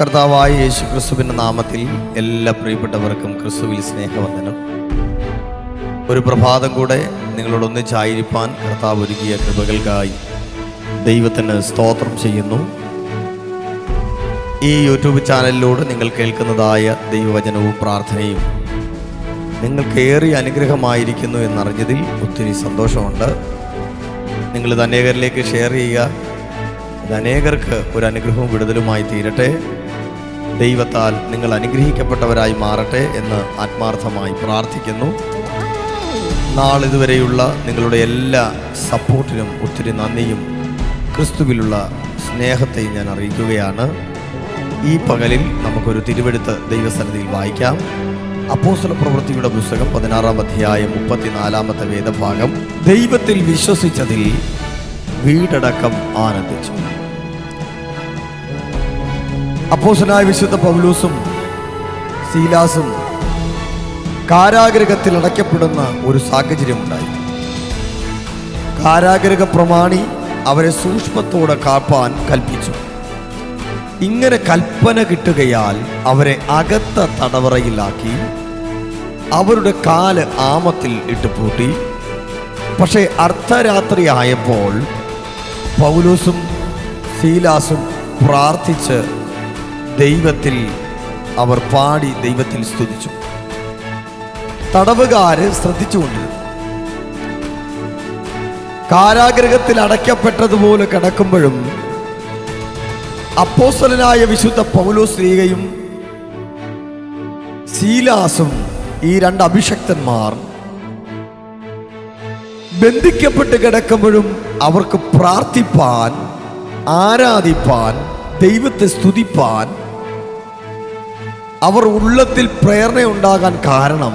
കർത്താവായ യേശു ക്രിസ്തുവിന്റെ നാമത്തിൽ എല്ലാ പ്രിയപ്പെട്ടവർക്കും ക്രിസ്തുവിൽ സ്നേഹവന്ദനം. ഒരു പ്രഭാതം കൂടെ നിങ്ങളോടൊന്നിച്ചായിരിക്കാൻ കർത്താവ് ഒരുക്കിയ കൃപകൾക്കായി ദൈവത്തിന് സ്തോത്രം ചെയ്യുന്നു. ഈ യൂട്യൂബ് ചാനലിലൂടെ നിങ്ങൾ കേൾക്കുന്നതായ ദൈവവചനവും പ്രാർത്ഥനയും നിങ്ങൾക്ക് ഏറെ അനുഗ്രഹമായിരിക്കുന്നു എന്നറിഞ്ഞതിൽ ഒത്തിരി സന്തോഷമുണ്ട്. നിങ്ങളിത് അനേകരിലേക്ക് ഷെയർ ചെയ്യുക. ഇത് അനേകർക്ക് ഒരു അനുഗ്രഹവും വിടുതലുമായി തീരട്ടെ. ദൈവത്താൽ നിങ്ങൾ അനുഗ്രഹിക്കപ്പെട്ടവരായി മാറട്ടെ എന്ന് ആത്മാർത്ഥമായി പ്രാർത്ഥിക്കുന്നു. നാളിതുവരെയുള്ള നിങ്ങളുടെ എല്ലാ സപ്പോർട്ടിനും ഒത്തിരി നന്ദിയും ക്രിസ്തുവിലുള്ള സ്നേഹത്തെയും ഞാൻ അറിയിക്കുകയാണ്. ഈ പകലിൽ നമുക്കൊരു തിരുവെടുത്ത് ദൈവസന്നിധിയിൽ വായിക്കാം. അപ്പോസ്തല പ്രവൃത്തിയുടെ പുസ്തകം പതിനാറാം അധ്യായം മുപ്പത്തിനാലാമത്തെ വേദഭാഗം. ദൈവത്തിൽ വിശ്വസിച്ചതിൽ വീടടക്കം ആനന്ദിച്ചു. അപ്പോസനായ വിശുദ്ധ പൗലൂസും സീലാസും കാരാഗ്രഹത്തിൽ അടയ്ക്കപ്പെടുന്ന ഒരു സാഹചര്യമുണ്ടായി. കാരാഗ്രഹ പ്രമാണി അവരെ സൂക്ഷ്മത്തോടെ കാപ്പാൻ കൽപ്പിച്ചു. ഇങ്ങനെ കൽപ്പന കിട്ടുകയാൽ അവരെ അകത്ത തടവറയിലാക്കി അവരുടെ കാൽ ആമത്തിൽ ഇട്ട് പൂട്ടി. പക്ഷേ അർദ്ധരാത്രി ആയപ്പോൾ പൗലൂസും സീലാസും പ്രാർത്ഥിച്ച് ദൈവത്തിൽ അവർ പാടി ദൈവത്തിൽ സ്തുതിച്ചു. തടവുകാര് ശ്രദ്ധിച്ചുകൊണ്ടിരുന്നു. കാരാഗ്രഹത്തിൽ അടയ്ക്കപ്പെട്ടതുപോലെ കിടക്കുമ്പോഴും അപ്പോസ്തലനായ വിശുദ്ധ പൗലോസ് സ്ത്രീകയും സീലാസും ഈ രണ്ട് അഭിഷക്തന്മാർ ബന്ധിക്കപ്പെട്ട് കിടക്കുമ്പോഴും അവർക്ക് പ്രാർത്ഥിപ്പാൻ ആരാധിപ്പാൻ ദൈവത്തെ സ്തുതിപ്പാൻ അവർ ഉള്ളത്തിൽ പ്രേരണയുണ്ടാകാൻ കാരണം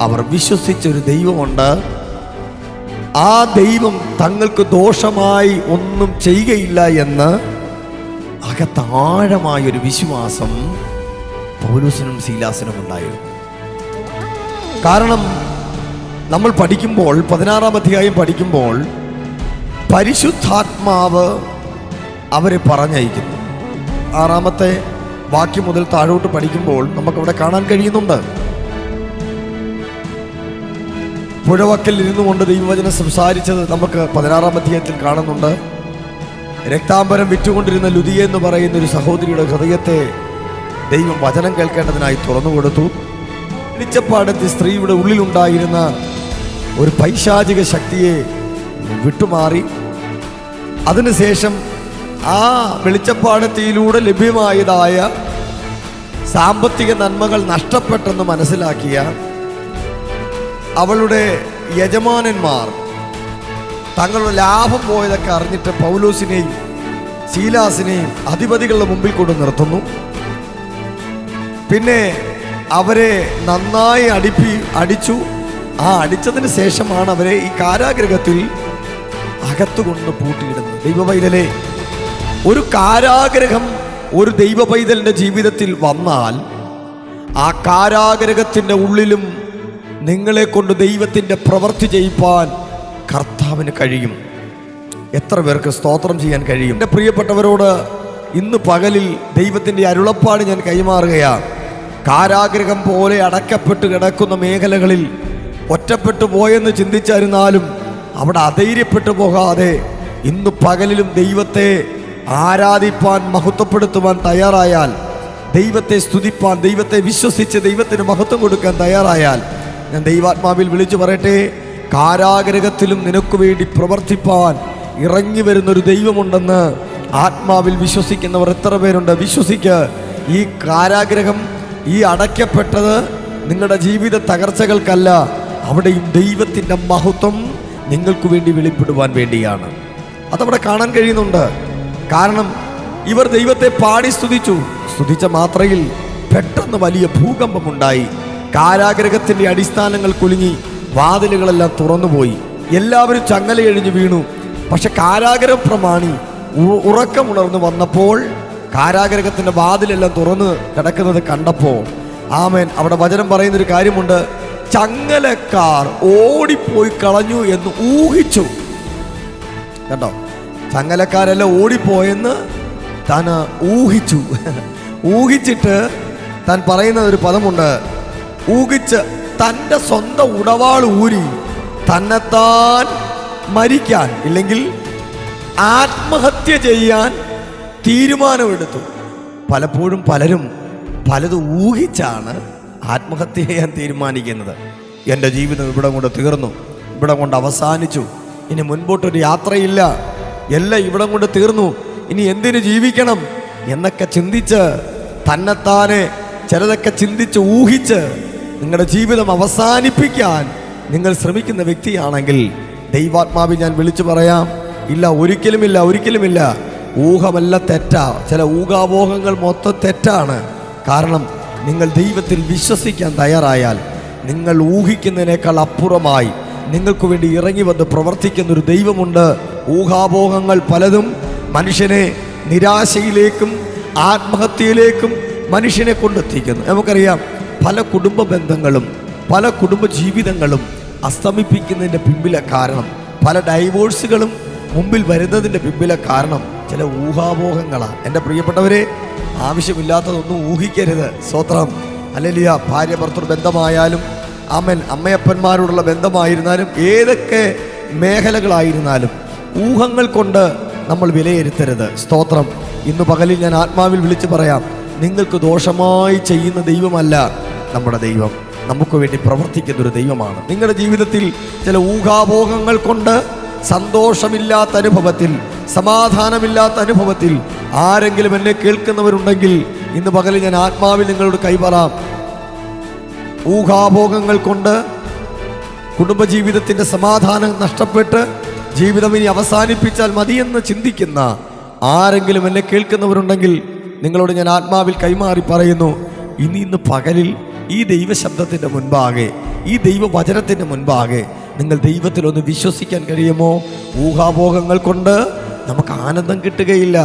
അവർ വിശ്വസിച്ച ഒരു ദൈവമുണ്ട്. ആ ദൈവം തങ്ങൾക്ക് ദോഷമായി ഒന്നും ചെയ്യുകയില്ല എന്ന് അകത്താഴമായൊരു വിശ്വാസം പൗലൂസിനും ശീലാസിനും ഉണ്ടായിരുന്നു. കാരണം നമ്മൾ പഠിക്കുമ്പോൾ പതിനാറാം അധ്യായം പഠിക്കുമ്പോൾ പരിശുദ്ധാത്മാവ് അവരെ പറഞ്ഞയക്കുന്നു. ആറാമത്തെ വാക്യം മുതൽ താഴോട്ട് പഠിക്കുമ്പോൾ നമുക്കവിടെ കാണാൻ കഴിയുന്നുണ്ട്. പുഴവക്കൽ ഇരുന്നു കൊണ്ട് ദൈവവചനം സംസാരിച്ചത് നമുക്ക് പതിനാറാം അധ്യായത്തിൽ കാണുന്നുണ്ട്. രക്താംബരം വിറ്റുകൊണ്ടിരുന്ന ലുതിയ എന്ന് പറയുന്ന ഒരു സഹോദരിയുടെ ഹൃദയത്തെ ദൈവം വചനം കേൾക്കേണ്ടതിനായി തുറന്നു കൊടുത്തു. സ്ത്രീയുടെ ഉള്ളിലുണ്ടായിരുന്ന ഒരു പൈശാചിക ശക്തിയെ വിട്ടുമാറി. അതിനുശേഷം ആ വെളിച്ചപ്പാടത്തിയിലൂടെ ലഭ്യമായതായ സാമ്പത്തിക നന്മകൾ നഷ്ടപ്പെട്ടെന്ന് മനസ്സിലാക്കിയ അവളുടെ യജമാനന്മാർ തങ്ങളുടെ ലാഭം പോയതൊക്കെ അറിഞ്ഞിട്ട് പൗലോസിനെയും ശീലാസിനെയും അധിപതികളുടെ മുമ്പിൽ കൊണ്ട് നിർത്തുന്നു. പിന്നെ അവരെ നന്നായി അടിപ്പി അടിച്ചു. ആ അടിച്ചതിന് ശേഷമാണ് അവരെ ഈ കാരാഗ്രഹത്തിൽ അകത്തുകൊണ്ട് പൂട്ടിയിടുന്നത്. ദൈവപൈതലെ ഒരു കാരാഗ്രഹം ഒരു ദൈവ പൈതലിന്റെ ജീവിതത്തിൽ വന്നാൽ ആ കാരാഗ്രഹത്തിന്റെ ഉള്ളിലും നിങ്ങളെ കൊണ്ട് ദൈവത്തിന്റെ പ്രവൃത്തി ചെയ്യിപ്പാൻ കർത്താവിന് കഴിയും. എത്ര പേർക്ക് സ്തോത്രം ചെയ്യാൻ കഴിയും? എന്റെ പ്രിയപ്പെട്ടവരോട് ഇന്ന് പകലിൽ ദൈവത്തിന്റെ അരുളപ്പാട് ഞാൻ കൈമാറുകയാണ്. കാരാഗ്രഹം പോലെ അടക്കപ്പെട്ട് കിടക്കുന്ന മേഖലകളിൽ ഒറ്റപ്പെട്ടു പോയെന്ന് ചിന്തിച്ചിരുന്നാലും അവിടെ അധൈര്യപ്പെട്ടു പോകാതെ ഇന്ന് പകലിലും ദൈവത്തെ ആരാധിപ്പാൻ മഹത്വപ്പെടുത്തുവാൻ തയ്യാറായാൽ ദൈവത്തെ സ്തുതിപ്പാൻ ദൈവത്തെ വിശ്വസിച്ച് ദൈവത്തിന് മഹത്വം കൊടുക്കാൻ തയ്യാറായാൽ ഞാൻ ദൈവാത്മാവിൽ വിളിച്ചു പറയട്ടെ കാരാഗ്രഹത്തിലും നിനക്ക് വേണ്ടി പ്രവർത്തിപ്പാൻ ഇറങ്ങി വരുന്നൊരു ദൈവമുണ്ടെന്ന് ആത്മാവിൽ വിശ്വസിക്കുന്നവർ എത്ര പേരുണ്ട്? വിശ്വസിക്ക്. ഈ കാരാഗ്രഹം ഈ അടയ്ക്കപ്പെട്ടത് നിങ്ങളുടെ ജീവിത തകർച്ചകൾക്കല്ല അവിടെയും ദൈവത്തിന്റെ മഹത്വം നിങ്ങൾക്ക് വേണ്ടി വെളിപ്പെടുവാൻ വേണ്ടിയാണ്. അതവിടെ കാണാൻ കഴിയുന്നുണ്ട്. കാരണം ഇവർ ദൈവത്തെ പാടി സ്തുതിച്ചു. സ്തുതിച്ച മാത്രയിൽ പെട്ടെന്ന് വലിയ ഭൂകമ്പമുണ്ടായി. കാരാഗ്രഹത്തിന്റെ അടിസ്ഥാനങ്ങൾ കുലുങ്ങി. വാതിലുകളെല്ലാം തുറന്നുപോയി. എല്ലാവരും ചങ്ങലയഴിഞ്ഞു വീണു. പക്ഷെ കാരാഗ്രഹ പ്രമാണി ഉറക്കമുണർന്നു വന്നപ്പോൾ കാരാഗ്രഹത്തിന്റെ വാതിലെല്ലാം തുറന്ന് കിടക്കുന്നത് കണ്ടപ്പോൾ ആമേൻ അവിടെ വചനം പറയുന്നൊരു കാര്യമുണ്ട്. ചങ്ങലക്കാർ ഓടിപ്പോയി കളഞ്ഞു എന്ന് ഊഹിച്ചു. കണ്ടോ? ചങ്ങലക്കാരെല്ലാം ഓടിപ്പോയെന്ന് താൻ ഊഹിച്ചു. ഊഹിച്ചിട്ട് താൻ പറയുന്ന ഒരു പദമുണ്ട്. ഊഹിച്ച് തന്റെ സ്വന്തം ഉടവാൾ ഊരി തന്നെത്താൻ മരിക്കാൻ ഇല്ലെങ്കിൽ ആത്മഹത്യ ചെയ്യാൻ തീരുമാനമെടുത്തു. പലപ്പോഴും പലരും പലത് ഊഹിച്ചാണ് ആത്മഹത്യ ചെയ്യാൻ തീരുമാനിക്കുന്നത്. എന്റെ ജീവിതം ഇവിടെ കൊണ്ട് തീർന്നു. ഇവിടെ കൊണ്ട് അവസാനിച്ചു. ഇനി മുൻപോട്ടൊരു യാത്രയില്ല. എല്ലാം ഇവിടം കൊണ്ട് തീർന്നു. ഇനി എന്തിനു ജീവിക്കണം എന്നൊക്കെ ചിന്തിച്ച് തന്നെത്താനെ ചിലതൊക്കെ ചിന്തിച്ച് ഊഹിച്ച് നിങ്ങളുടെ ജീവിതം അവസാനിപ്പിക്കാൻ നിങ്ങൾ ശ്രമിക്കുന്ന വ്യക്തിയാണെങ്കിൽ ദൈവാത്മാവി ഞാൻ വിളിച്ചു പറയാം. ഇല്ല ഒരിക്കലുമില്ല ഒരിക്കലുമില്ല. ഊഹമല്ല തെറ്റാ. ചില ഊഹാപോഹങ്ങൾ മൊത്തം തെറ്റാണ്. കാരണം നിങ്ങൾ ദൈവത്തിൽ വിശ്വസിക്കാൻ തയ്യാറായാൽ നിങ്ങൾ ഊഹിക്കുന്നതിനേക്കാൾ അപ്പുറമായി നിങ്ങൾക്ക് വേണ്ടി ഇറങ്ങി വന്ന് പ്രവർത്തിക്കുന്നൊരു ദൈവമുണ്ട്. ഊഹാപോഹങ്ങൾ പലതും മനുഷ്യനെ നിരാശയിലേക്കും ആത്മഹത്യയിലേക്കും മനുഷ്യനെ കൊണ്ടെത്തിക്കുന്നു. നമുക്കറിയാം പല കുടുംബ ബന്ധങ്ങളും പല കുടുംബ ജീവിതങ്ങളും അസ്തമിപ്പിക്കുന്നതിന്റെ പിമ്പിലെ കാരണം പല ഡൈവോഴ്സുകളും മുമ്പിൽ വരുന്നതിന്റെ പിമ്പിലെ കാരണം ചില ഊഹാപോഹങ്ങളാണ്. എന്റെ പ്രിയപ്പെട്ടവരെ ആവശ്യമില്ലാത്തതൊന്നും ഊഹിക്കരുത്. സ്വത്രം ആ ഭാര്യ ഭർത്തൃ ബന്ധമായാലും അമ്മൻ അമ്മയപ്പന്മാരോടുള്ള ബന്ധമായിരുന്നാലും ഏതൊക്കെ മേഖലകളായിരുന്നാലും ഊഹങ്ങൾ കൊണ്ട് നമ്മൾ വിലയിരുത്തരുത്. സ്തോത്രം. ഇന്ന് പകലിൽ ഞാൻ ആത്മാവിൽ വിളിച്ചു പറയാം. നിങ്ങൾക്ക് ദോഷമായി ചെയ്യുന്ന ദൈവമല്ല നമ്മുടെ ദൈവം. നമുക്ക് വേണ്ടി പ്രവർത്തിക്കുന്ന ഒരു ദൈവമാണ്. നിങ്ങളുടെ ജീവിതത്തിൽ ചില ഊഹാഭോഗങ്ങൾ കൊണ്ട് സന്തോഷമില്ലാത്ത അനുഭവത്തിൽ സമാധാനമില്ലാത്ത അനുഭവത്തിൽ ആരെങ്കിലും എന്നെ കേൾക്കുന്നവരുണ്ടെങ്കിൽ ഇന്ന് പകലിൽ ഞാൻ ആത്മാവിൽ നിങ്ങളോട് കൈപറാം. ഊഹാഭോഗങ്ങൾ കൊണ്ട് കുടുംബജീവിതത്തിന്റെ സമാധാനം നഷ്ടപ്പെട്ട് ജീവിതം ഇനി അവസാനിപ്പിച്ചാൽ മതിയെന്ന് ചിന്തിക്കുന്ന ആരെങ്കിലും എന്നെ കേൾക്കുന്നവരുണ്ടെങ്കിൽ നിങ്ങളോട് ഞാൻ ആത്മാവിൽ കൈമാറി പറയുന്നു ഇനി ഇന്ന് പകലിൽ ഈ ദൈവശബ്ദത്തിന്റെ മുൻപാകെ ഈ ദൈവവചനത്തിന്റെ മുൻപാകെ നിങ്ങൾ ദൈവത്തിലൊന്ന് വിശ്വസിക്കാൻ കഴിയുമോ? ഊഹാഭോഗങ്ങൾ കൊണ്ട് നമുക്ക് ആനന്ദം കിട്ടുകയില്ല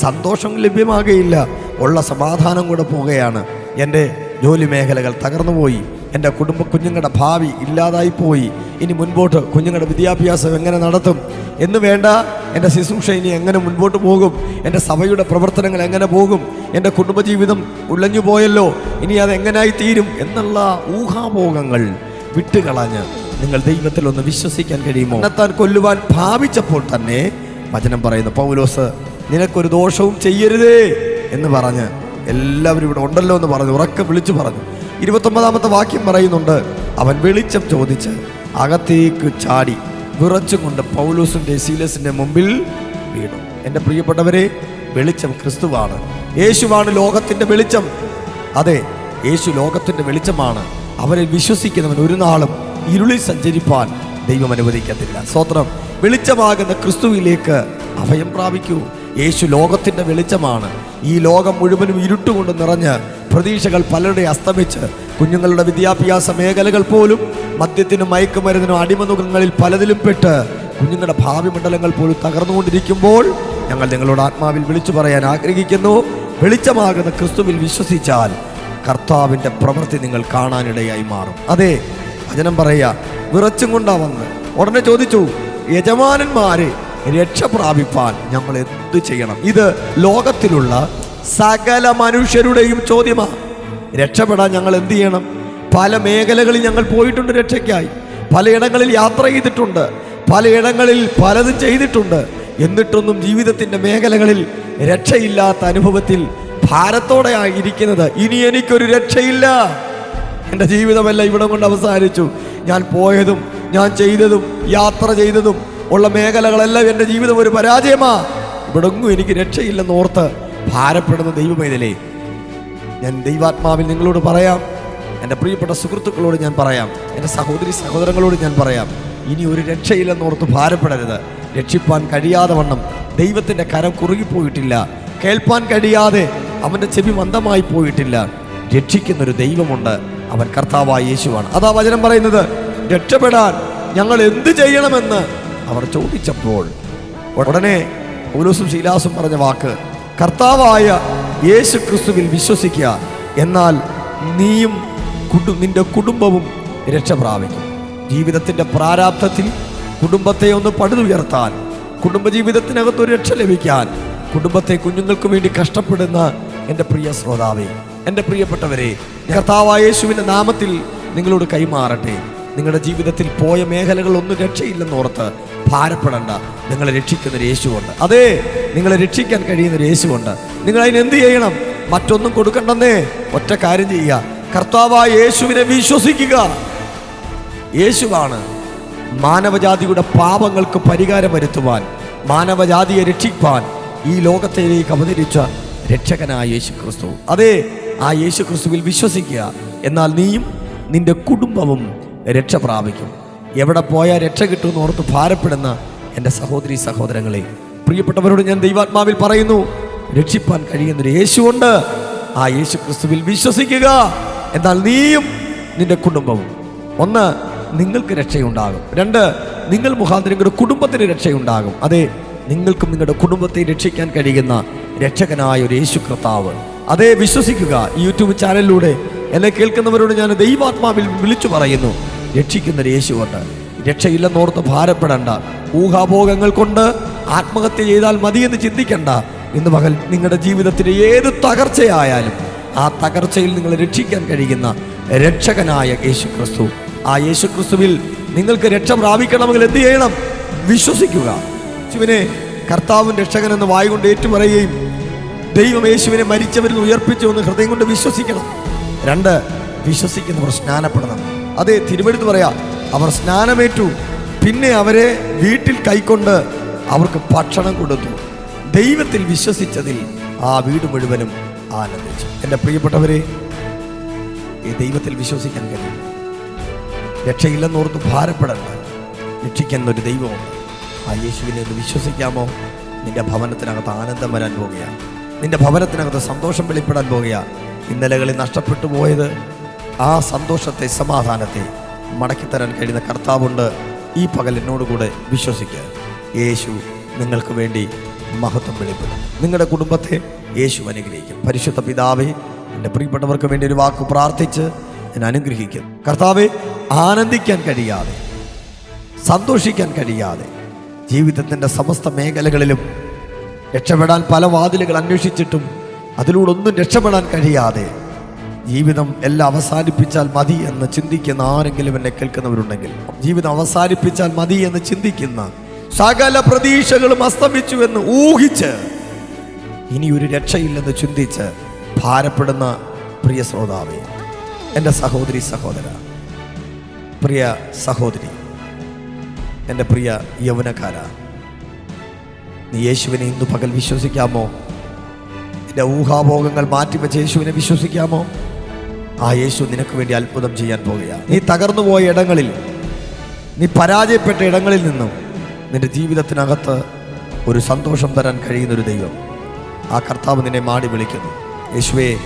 സന്തോഷം ലഭ്യമാകുകയില്ല ഉള്ള സമാധാനം കൂടെ പോവുകയാണ്. എന്റെ ജോലി മേഖലകൾ തകർന്നുപോയി എന്റെ കുടുംബ കുഞ്ഞുങ്ങളുടെ ഭാവി ഇല്ലാതായി പോയി ഇനി മുൻപോട്ട് കുഞ്ഞുങ്ങളുടെ വിദ്യാഭ്യാസം എങ്ങനെ നടത്തും? എന്ന് വേണ്ട. എന്റെ ശുശ്രൂഷ ഇനി എങ്ങനെ മുൻപോട്ട് പോകും? എന്റെ സഭയുടെ പ്രവർത്തനങ്ങൾ എങ്ങനെ പോകും? എന്റെ കുടുംബജീവിതം ഉള്ളഞ്ഞു പോയല്ലോ. ഇനി അത് എങ്ങനായി തീരും? എന്നുള്ള ഊഹാഭോഗങ്ങൾ വിട്ടുകളഞ്ഞ് നിങ്ങൾ ദൈവത്തിൽ ഒന്ന് വിശ്വസിക്കാൻ കഴിയുമോ? താൻ കൊല്ലുവാൻ ഭാവിച്ചപ്പോൾ തന്നെ വചനം പറയുന്നു പൗലോസ് നിനക്കൊരു ദോഷവും ചെയ്യരുതേ എന്ന് പറഞ്ഞ് എല്ലാവരും ഇവിടെ ഉണ്ടല്ലോ എന്ന് പറഞ്ഞു ഉറക്കെ വിളിച്ചു പറഞ്ഞു. ഇരുപത്തൊമ്പതാമത്തെ വാക്യം പറയുന്നുണ്ട്. അവൻ വെളിച്ചം ചോദിച്ച് അകത്തേക്ക് ചാടി വിറച്ചുകൊണ്ട് പൗലൂസിന്റെ സീലസിന്റെ മുമ്പിൽ വീണു. എന്റെ പ്രിയപ്പെട്ടവരെ വെളിച്ചം ക്രിസ്തുവാണ്. യേശുവാണ് ലോകത്തിന്റെ വെളിച്ചം. അതെ യേശു ലോകത്തിന്റെ വെളിച്ചമാണ്. അവരെ വിശ്വസിക്കുന്നവൻ ഒരു നാളും ഇരുളിൽ സഞ്ചരിപ്പാൻ ദൈവം അനുവദിക്കത്തില്ല. സ്വത്രം വെളിച്ചമാകുന്ന ക്രിസ്തുവിലേക്ക് അഭയം പ്രാപിക്കൂ. യേശു ലോകത്തിന്റെ വെളിച്ചമാണ്. ഈ ലോകം മുഴുവനും ഇരുട്ടുകൊണ്ട് നിറഞ്ഞ് പ്രതീക്ഷകൾ പലരുടെ അസ്തമിച്ച് കുഞ്ഞുങ്ങളുടെ വിദ്യാഭ്യാസ മേഖലകൾ പോലും മദ്യത്തിനും മയക്കുമരുന്നിനും അടിമനുഖങ്ങളിൽ പലതിലും പെട്ട് കുഞ്ഞുങ്ങളുടെ ഭാവി മണ്ഡലങ്ങൾ പോലും തകർന്നുകൊണ്ടിരിക്കുമ്പോൾ ഞങ്ങൾ നിങ്ങളോട് ആത്മാവിൽ വിളിച്ചു പറയാൻ ആഗ്രഹിക്കുന്നു. വെളിച്ചമാകുന്ന ക്രിസ്തുവിൽ വിശ്വസിച്ചാൽ കർത്താവിന്റെ പ്രവൃത്തി നിങ്ങൾ കാണാനിടയായി മാറും. അതെ വചനം പറയുക വിറച്ചും കൊണ്ടാ വന്ന്. ഉടനെ ചോദിച്ചു യജമാനന്മാരെ രക്ഷ പ്രാപിപ്പാൻ ഞങ്ങൾ എന്ത് ചെയ്യണം? ഇത് ലോകത്തിലുള്ള സകല മനുഷ്യരുടെയും ചോദ്യമാണ് രക്ഷപ്പെടാൻ ഞങ്ങൾ എന്ത് ചെയ്യണം? പല മേഖലകളിൽ ഞങ്ങൾ പോയിട്ടുണ്ട് രക്ഷയ്ക്കായി. പലയിടങ്ങളിൽ യാത്ര ചെയ്തിട്ടുണ്ട്. പലയിടങ്ങളിൽ പലതും ചെയ്തിട്ടുണ്ട്. എന്നിട്ടൊന്നും ജീവിതത്തിന്റെ മേഖലകളിൽ രക്ഷയില്ലാത്ത അനുഭവത്തിൽ ഭാരത്തോടെ ഇരിക്കുന്നത് ഇനി എനിക്കൊരു രക്ഷയില്ല. എന്റെ ജീവിതമല്ല ഇവിടെ കൊണ്ട് അവസാനിച്ചു. ഞാൻ പോയതും ഞാൻ ചെയ്തതും യാത്ര ചെയ്തതും ഉള്ള മേഖലകളെല്ലാം എന്റെ ജീവിതം ഒരു പരാജയമാ. ഇവിടെങ്ങും എനിക്ക് രക്ഷയില്ലെന്ന് ഓർത്ത് ഭാരപ്പെടുന്ന ദൈവമേതലേ ഞാൻ ദൈവാത്മാവിൽ നിങ്ങളോട് പറയാം. എന്റെ പ്രിയപ്പെട്ട സുഹൃത്തുക്കളോട് ഞാൻ പറയാം. എന്റെ സഹോദരി സഹോദരങ്ങളോട് ഞാൻ പറയാം. ഇനി ഒരു രക്ഷയില്ലെന്നോർത്ത് ഭാരപ്പെടരുത്. രക്ഷിപ്പാൻ കഴിയാതെ വണ്ണം ദൈവത്തിന്റെ കരം കുറുകിപ്പോയിട്ടില്ല. കേൾപ്പാൻ കഴിയാതെ അവന്റെ ചെവി മന്ദമായി പോയിട്ടില്ല. രക്ഷിക്കുന്നൊരു ദൈവമുണ്ട്. അവൻ കർത്താവായ യേശുവാണ്. അതാ വചനം പറയുന്നത്. രക്ഷപ്പെടാൻ ഞങ്ങൾ എന്ത് ചെയ്യണമെന്ന് അവർ ചോദിച്ചപ്പോൾ ഉടനെ പൗലോസും ശീലാസും പറഞ്ഞ വാക്ക് കർത്താവായ യേശു ക്രിസ്തുവിൽ വിശ്വസിക്കുക. എന്നാൽ നീയും കുടു നിന്റെ കുടുംബവും രക്ഷ പ്രാപിക്കും. ജീവിതത്തിന്റെ പ്രാരാബ്ധത്തിൽ കുടുംബത്തെ ഒന്ന് പടുതുയർത്താൻ കുടുംബജീവിതത്തിനകത്ത് ഒരു രക്ഷ ലഭിക്കാൻ കുടുംബത്തെ കുഞ്ഞുങ്ങൾക്ക് വേണ്ടി കഷ്ടപ്പെടുന്ന എന്റെ പ്രിയ ശ്രോതാവെ എന്റെ പ്രിയപ്പെട്ടവരെ കർത്താവായ യേശുവിന്റെ നാമത്തിൽ നിങ്ങളോട് കൈമാറട്ടെ. നിങ്ങളുടെ ജീവിതത്തിൽ പോയ മേഖലകളൊന്നും രക്ഷയില്ലെന്നോർത്ത് ഭാരപ്പെടണ്ട. നിങ്ങളെ രക്ഷിക്കുന്ന ഒരു യേശുവുണ്ട്. അതെ നിങ്ങളെ രക്ഷിക്കാൻ കഴിയുന്ന ഒരു യേശുവുണ്ട്. നിങ്ങൾ അതിന് എന്ത് ചെയ്യണം? മറ്റൊന്നും കൊടുക്കണ്ടെന്നേ. ഒറ്റ കാര്യം ചെയ്യുക. കർത്താവായ യേശുവിനെ വിശ്വസിക്കുക. യേശുവാണ് മാനവജാതിയുടെ പാപങ്ങൾക്ക് പരിഹാരം വരുത്തുവാൻ മാനവജാതിയെ രക്ഷിപ്പാൻ ഈ ലോകത്തിലേക്ക് അവതരിച്ച രക്ഷകനായ യേശു ക്രിസ്തു അതെ ആ യേശു ക്രിസ്തുവിൽ വിശ്വസിക്കുക. എന്നാൽ നീയും നിന്റെ കുടുംബവും രക്ഷ പ്രാപിക്കും എവിടെ പോയാൽ രക്ഷ കിട്ടുമെന്ന് ഓർത്ത് ഭാരപ്പെടുന്ന എന്റെ സഹോദരി സഹോദരങ്ങളെ പ്രിയപ്പെട്ടവരോട് ഞാൻ ദൈവാത്മാവിൽ പറയുന്നു രക്ഷിപ്പാൻ കഴിയുന്നൊരു യേശുണ്ട് ആ യേശു ക്രിസ്തുവിൽ വിശ്വസിക്കുക. എന്നാൽ നീയും നിന്റെ കുടുംബവും. ഒന്ന് നിങ്ങൾക്ക് രക്ഷയുണ്ടാകും. രണ്ട് നിങ്ങൾ മുഖാന്തരം നിങ്ങളുടെ കുടുംബത്തിന് രക്ഷയുണ്ടാകും. അതെ നിങ്ങൾക്കും നിങ്ങളുടെ കുടുംബത്തെ രക്ഷിക്കാൻ കഴിയുന്ന രക്ഷകനായ ഒരു യേശു കർത്താവ് അതേ വിശ്വസിക്കുക. യൂട്യൂബ് ചാനലിലൂടെ എന്നെ കേൾക്കുന്നവരോട് ഞാൻ ദൈവാത്മാവിൽ വിളിച്ചു പറയുന്നു. രക്ഷിക്കുന്ന യേശുവുണ്ട്. രക്ഷയില്ലെന്നോർത്ത് ഭാരപ്പെടേണ്ട. ഊഹാഭോഗങ്ങൾ കൊണ്ട് ആത്മഹത്യ ചെയ്താൽ മതിയെന്ന് ചിന്തിക്കണ്ട. ഇന്ന് പകൽ നിങ്ങളുടെ ജീവിതത്തിലെ ഏത് തകർച്ചയായാലും ആ തകർച്ചയിൽ നിങ്ങളെ രക്ഷിക്കാൻ കഴിയുന്ന രക്ഷകനായ യേശു ക്രിസ്തു ആ യേശു ക്രിസ്തുവിൽ നിങ്ങൾക്ക് രക്ഷ പ്രാപിക്കണമെങ്കിൽ എന്ത് ചെയ്യണം? വിശ്വസിക്കുക. യേശുവിനെ കർത്താവും രക്ഷകൻ എന്ന് വായുകൊണ്ട് ഏറ്റുപറയുകയും ദൈവം യേശുവിനെ മരിച്ചവരിൽ ഉയർപ്പിച്ചു എന്ന് ഹൃദയം കൊണ്ട് വിശ്വസിക്കണം. രണ്ട് വിശ്വസിക്കുന്നവർ സ്നാനപ്പെടണം. അതെ തിരുവെടുത്ത് പറയാം അവർ സ്നാനമേറ്റു പിന്നെ അവരെ വീട്ടിൽ കൈക്കൊണ്ട് അവർക്ക് ഭക്ഷണം കൊടുത്തു. ദൈവത്തിൽ വിശ്വസിച്ചതിൽ ആ വീട് മുഴുവനും ആനന്ദിച്ചു. എന്റെ പ്രിയപ്പെട്ടവരെ ഈ ദൈവത്തിൽ വിശ്വസിക്കാൻ കഴിയും. രക്ഷയില്ലെന്നോർത്ത് ഭാരപ്പെടണ്ട. രക്ഷിക്കുന്ന ഒരു ദൈവമുണ്ട്. ആ യേശുവിനെ ഒന്ന് വിശ്വസിക്കാമോ? നിന്റെ ഭവനത്തിനകത്ത് ആനന്ദം വരാൻ പോകുകയാണ്. നിന്റെ ഭവനത്തിനകത്ത് സന്തോഷം വെളിപ്പെടാൻ പോകുകയാണ്. ഇന്നലകളിൽ നഷ്ടപ്പെട്ടു പോയത് ആ സന്തോഷത്തെ സമാധാനത്തെ മടക്കിത്തരാൻ കഴിയുന്ന കർത്താവുണ്ട്. ഈ പകൽ എന്നോടുകൂടെ വിശ്വസിക്കുക. യേശു നിങ്ങൾക്ക് വേണ്ടി മഹത്വം വെളിപ്പെടും. നിങ്ങളുടെ കുടുംബത്തെ യേശു അനുഗ്രഹിക്കും. പരിശുദ്ധ പിതാവെ എന്റെ പ്രിയപ്പെട്ടവർക്ക് വേണ്ടി ഒരു വാക്ക് പ്രാർത്ഥിച്ച് ഞാൻ അനുഗ്രഹിക്കും. കർത്താവെ ആനന്ദിക്കാൻ കഴിയാതെ സന്തോഷിക്കാൻ കഴിയാതെ ജീവിതത്തിന്റെ സമസ്ത മേഖലകളിലും രക്ഷപ്പെടാൻ പല വാതിലുകൾ അന്വേഷിച്ചിട്ടും അതിലൂടെ ഒന്നും രക്ഷപ്പെടാൻ കഴിയാതെ ജീവിതം എല്ലാം അവസാനിപ്പിച്ചാൽ മതി എന്ന് ചിന്തിക്കുന്ന ആരെങ്കിലും എന്നെ കേൾക്കുന്നവരുണ്ടെങ്കിൽ ജീവിതം അവസാനിപ്പിച്ചാൽ മതി എന്ന് ചിന്തിക്കുന്ന സകല പ്രതീക്ഷകളും അസ്തമിച്ചു എന്ന് ഊഹിച്ച് ഇനി ഒരു രക്ഷയില്ലെന്ന് ചിന്തിച്ച് ഭാരപ്പെടുന്ന പ്രിയ ശ്രോതാവെ എന്റെ സഹോദരി സഹോദര പ്രിയ സഹോദരി എന്റെ പ്രിയ യൗവനക്കാര നീ യേശുവിനെ ഇന്ന് പകൽ വിശ്വസിക്കാമോ? എന്റെ ഊഹാഭോഗങ്ങൾ മാറ്റിവെച്ച് യേശുവിനെ വിശ്വസിക്കാമോ? ആ യേശു നിനക്ക് വേണ്ടി അത്ഭുതം ചെയ്യാൻ പോവുകയാണ് നീ തകർന്നു പോയ ഇടങ്ങളിൽ നീ പരാജയപ്പെട്ട ഇടങ്ങളിൽ നിന്നും നിന്റെ ജീവിതത്തിനകത്ത് ഒരു സന്തോഷം തരാൻ കഴിയുന്ന ഒരു ദൈവം. ആ കർത്താവ് നിന്നെ മാടി വിളിക്കുന്നു. യേശുവേ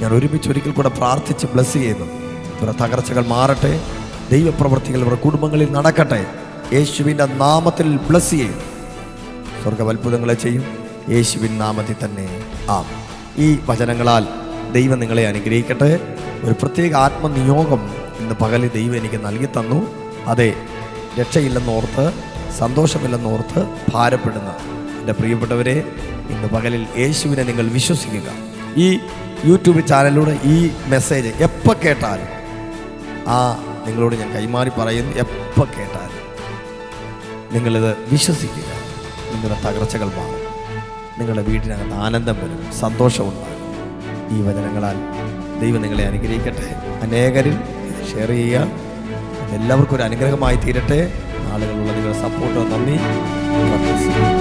ഞാൻ ഒരുമിച്ച് ഒരിക്കൽ കൂടെ പ്രാർത്ഥിച്ച് ബ്ലസ് ചെയ്യുന്നു. ഇവരുടെ തകർച്ചകൾ മാറട്ടെ. ദൈവപ്രവർത്തികൾ ഇവരുടെ കുടുംബങ്ങളിൽ നടക്കട്ടെ. യേശുവിന്റെ നാമത്തിൽ ബ്ലസ് ചെയ്യും. സ്വർഗവത്ഭുതങ്ങളെ ചെയ്യും. യേശുവിൻ നാമത്തിൽ തന്നെ. ആ ഈ വചനങ്ങളാൽ ദൈവം നിങ്ങളെ അനുഗ്രഹിക്കട്ടെ. ഒരു പ്രത്യേക ആത്മനിയോഗം ഇന്ന് പകൽ ദൈവം എനിക്ക് നൽകി തന്നു. അതെ രക്ഷയില്ലെന്നോർത്ത് സന്തോഷമില്ലെന്നോർത്ത് ഭാരപ്പെടുന്ന എന്റെ പ്രിയപ്പെട്ടവരെ ഇന്ന് പകലിൽ യേശുവിനെ നിങ്ങൾ വിശ്വസിക്കുക. ഈ യൂട്യൂബ് ചാനലിലൂടെ ഈ മെസ്സേജ് എപ്പോൾ കേട്ടാലും ആ നിങ്ങളോട് ഞാൻ കൈമാറി പറയുന്നു എപ്പോൾ കേട്ടാലും നിങ്ങളിത് വിശ്വസിക്കുക. നിങ്ങളുടെ തകർച്ചകൾ മാറും. നിങ്ങളുടെ വീട്ടിനകത്ത് ആനന്ദം വരും സന്തോഷമുണ്ടാകും. ഈ വചനങ്ങളാൽ ദൈവം നിങ്ങളെ അനുഗ്രഹിക്കട്ടെ. അനേകരിൽ ഷെയർ ചെയ്യുക. എല്ലാവർക്കും ഒരു അനുഗ്രഹമായി തീരട്ടെ. ആളുകളുള്ള നിങ്ങളുടെ സപ്പോർട്ട് നന്ദി.